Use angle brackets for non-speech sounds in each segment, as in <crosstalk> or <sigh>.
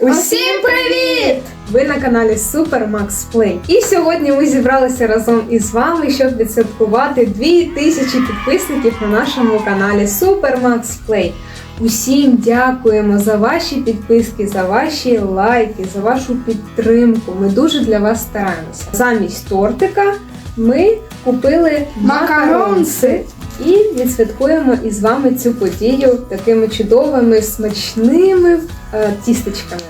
Усім привіт! Ви на каналі Super Max Play. І сьогодні ми зібралися разом із вами, щоб відсвяткувати 2000 підписників на нашому каналі Super Max Play. Усім дякуємо за ваші підписки, за ваші лайки, за вашу підтримку. Ми дуже для вас стараємося. Замість тортика ми купили макаронси і відсвяткуємо із вами цю подію такими чудовими, смачними е, тістечками.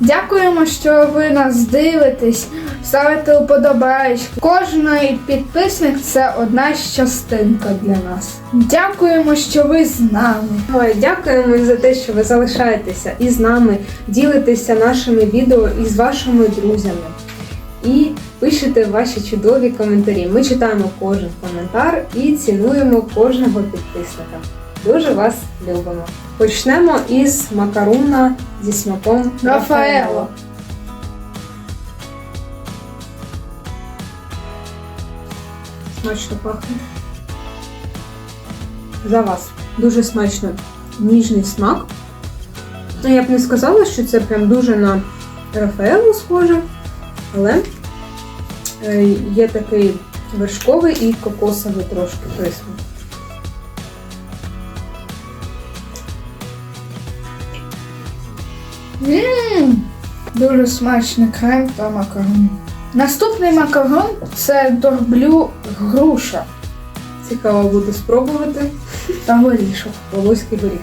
Дякуємо, що ви нас дивитесь, ставите вподобаєчки. Кожний підписник це одна частинка для нас. Дякуємо, що ви з нами. Ой, Дякуємо за те, що ви залишаєтеся із нами, ділитеся нашими відео із вашими друзями і пишете ваші чудові коментарі. Ми читаємо кожен коментар і цінуємо кожного підписника. Дуже вас любимо. Почнемо із макаруна зі смаком Рафаело. Смачно пахне. За вас. Дуже смачно. Ніжний смак. Ну, я б не сказала, що це прям дуже на Рафаелу схоже, але е, є такий вершковий і кокосовий трошки присмак. Ммм, дуже смачний крем та макарон. Наступний макарон це дорблю груша Цікаво буде спробувати. та горішок. Волоський горіх.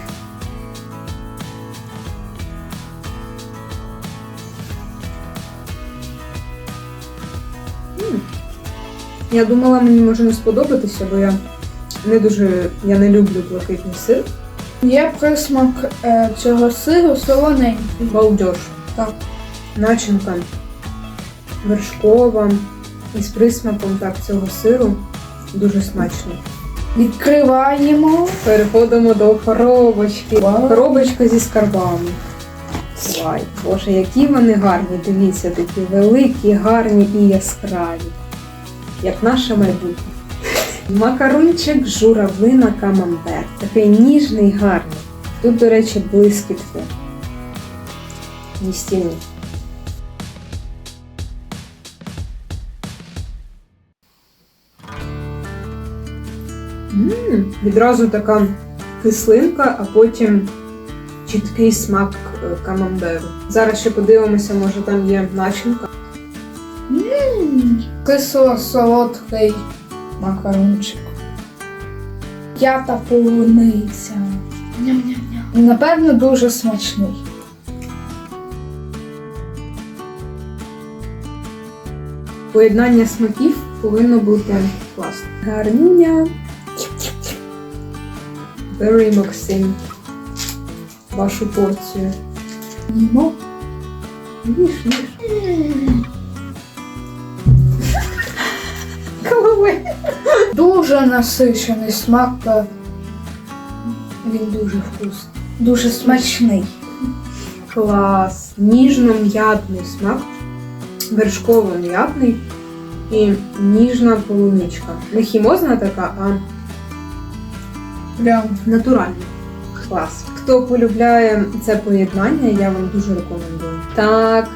Я думала, мені може не сподобатися, бо я не дуже я не люблю блакитний сир. Є присмак е, цього сиру солоненький. Балдеж. Так. Начинка вершкова із присмаком так цього сиру. Дуже смачно. Відкриваємо. Переходимо до коробочки. Вау. Коробочка зі скарбами. Ой, боже, які вони гарні. Дивіться, такі великі, гарні і яскраві. Як наше майбутнє. Макарунчик журавлина камамбер. Такий ніжний, гарний. Тут, до речі, блискітки. Містіні. М, Відразу така кислинка, а потім чіткий смак е, камамберу. Зараз ще подивимося, може там є начинка. Ммм, кисло-солодкий макарончик. П'ята полуниця. Ням-ням-ням. Напевно, дуже смачний. Поєднання смаків повинно бути класно. Гарнюня. Very Максим. Вашу порцію. Їмо. Ніж, ніж. Дуже насичений смак та він дуже вкусний. Дуже смачний. Клас. Ніжно-м'ятний смак. Вершково-м'ятний і ніжна полуничка. Не хімозна така, а Прям Натурально. Клас. Хто полюбляє це поєднання, я вам дуже рекомендую. Так,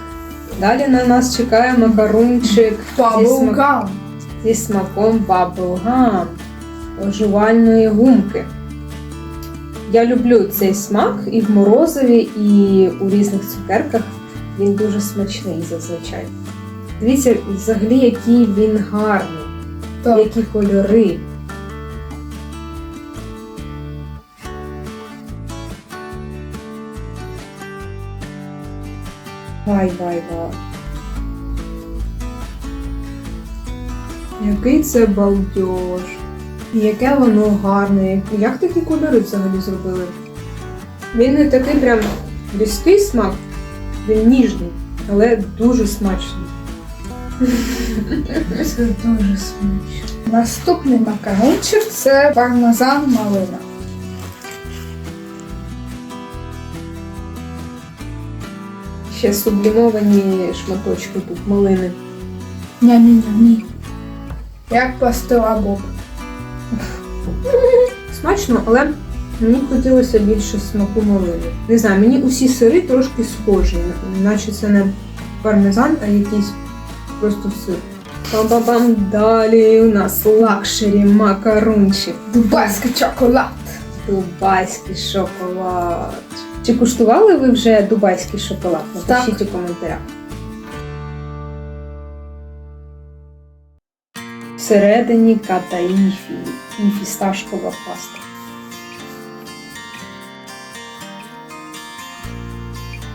далі на нас чекає макарунчик баблгам. зі смаком bubblegum, оживальної гумки. Я люблю цей смак і в морозиві, і у різних цукерках. Він дуже смачний зазвичай. Дивіться, взагалі, який він гарний, Так. які кольори. Вай, вай, вай. Який це балдеж. І яке воно гарне. Як такі кольори взагалі зробили? Він не такий прям різкий смак, він ніжний, але дуже смачний. Це дуже смачно. Наступний макарончик це пармезан малина. Ще сублімовані шматочки тут малини. Ня-ні-ні. Як пастила Боб. Смачно, але мені хотілося більше смаку малини. Не знаю, мені усі сири трошки схожі, наче це не пармезан, а якийсь просто сир. Ба-ба-бам, далі у нас лакшері макарунчик. Дубайський чоколад. Дубайський шоколад. Чи куштували ви вже дубайський шоколад? Напишіть у коментарях. Всередині катаїфі і фісташкова паста.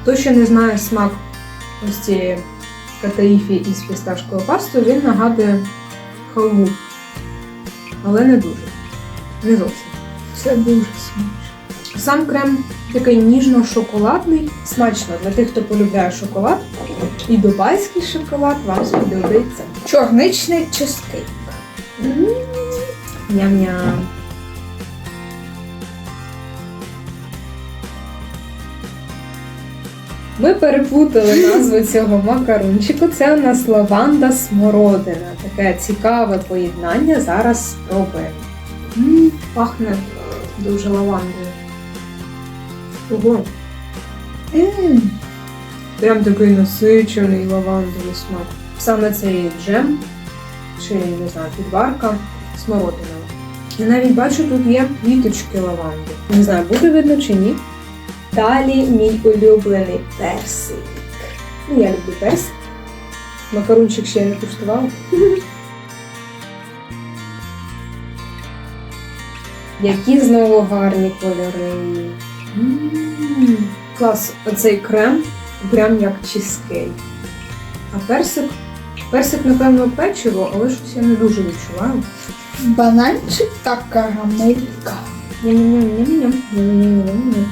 Хто ще не знає смак ось цієї катаїфі із фісташковою пастою, він нагадує халву. Але не дуже. Не зовсім. Це дуже смачно. Сам крем такий ніжно-шоколадний, смачно для тих, хто полюбляє шоколад. І дубайський шоколад вам сподобається. Чорничний чизкейк. Ням-ням. Ми переплутали назву цього макарунчику. Це у нас лаванда смородина. Таке цікаве поєднання. Зараз спробуємо. Пахне дуже лавандою. Ого. Мм. Прям такий насичений лавандовий смак. Саме цей джем, чи не знаю, підварка смородинова. І навіть бачу, тут є квіточки лаванди. Не знаю, буде видно чи ні. Далі мій улюблений персик. Ну, я люблю персик. Макарунчик ще не куштувала. <laughs> Які знову гарні кольори. Клас, оцей крем прям як чизкейк. А персик. Персик, напевно, печиво, але щось я не дуже відчуваю. Бананчик та карамелька. Ням-ням-ням-ням.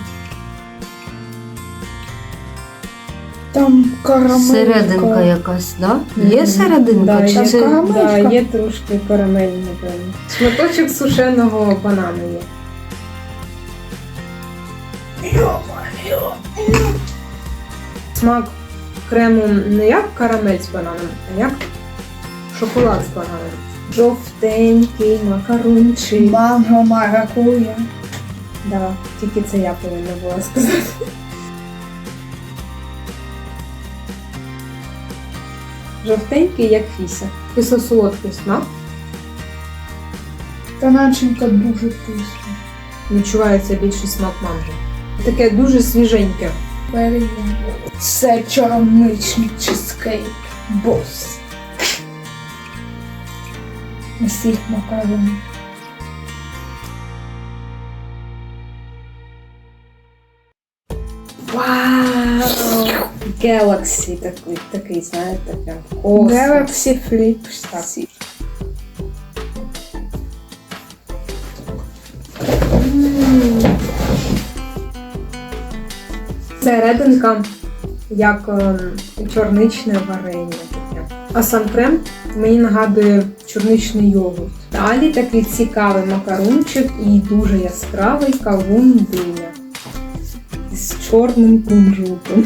Там карамелька. Серединка якась, да? Є серединка? Да, чи є, це... карамелька? да, є трошки карамель, напевно. Шматочок сушеного банана є. Смак крему не як карамель з бананом, а як шоколад з бананом. Жовтенький макарунчик. Манго маракуя. Да, тільки це я повинна була сказати. Жовтенький, як фіся. Кисло-солодкий смак. Та начинка дуже вкусна. Відчувається більше смак манго. Таке дуже свіженьке. Перевірно. Це чорничний чизкейк. Бос. Усіх макарон. Вау! Galaxy такий, такий, знаєте, прям космос. Galaxy Flip. Так. Серединка як ем, чорничне варення таке. А сам крем мені нагадує чорничний йогурт. Далі такий цікавий макарунчик і дуже яскравий кавун диня з чорним кунжутом.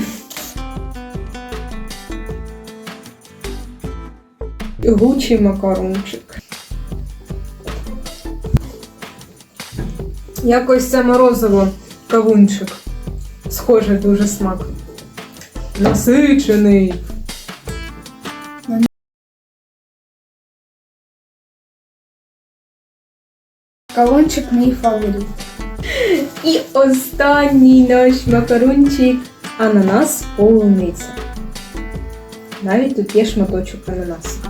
Гучий макарунчик. Якось це морозиво кавунчик. Схоже дуже смак. Насичений. Кавунчик мій фаворит. І останній наш макарунчик ананас полуниця. Навіть тут є шматочок ананасу.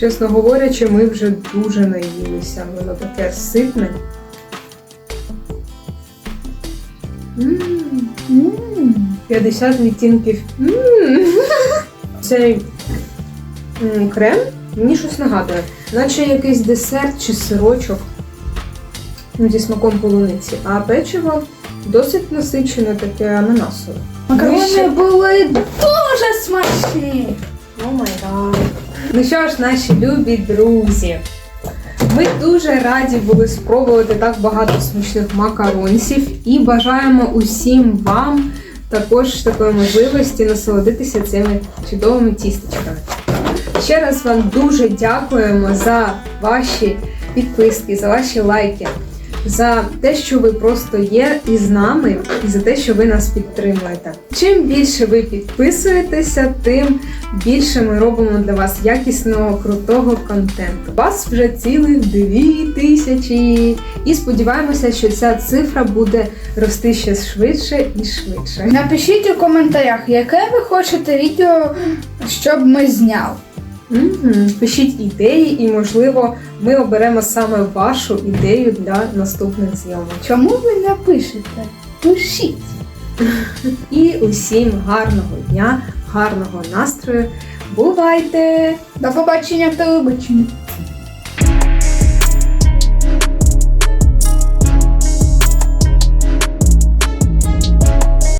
Чесно говорячи, ми вже дуже наїлися. Воно таке ситне. М, Мм. 50 відтінків. М. Цей крем мені щось нагадує, наче якийсь десерт чи сирочок ну, зі смаком полуниці, а печиво досить насичене, таке ананасове. Макарони були дуже смачні. О май гад. Ну що ж, наші любі друзі, Ми дуже раді були спробувати так багато смачних макаронців і бажаємо усім вам також такої можливості насолодитися цими чудовими тістечками. Ще раз вам дуже дякуємо за ваші підписки, за ваші лайки, за те, що ви просто є із нами, і за те, що ви нас підтримуєте. Чим більше ви підписуєтеся, тим більше ми робимо для вас якісного, крутого контенту. Вас вже цілих дві тисячі. І сподіваємося, що ця цифра буде рости ще швидше і швидше. Напишіть у коментарях, яке ви хочете відео, щоб ми зняли. Мгм. Пишіть ідеї, і можливо, ми оберемо саме вашу ідею для наступних зйомок. Чому ви не пишете? Пишіть. <laughs> І усім гарного дня, гарного настрою. Бувайте! До побачення телебачення.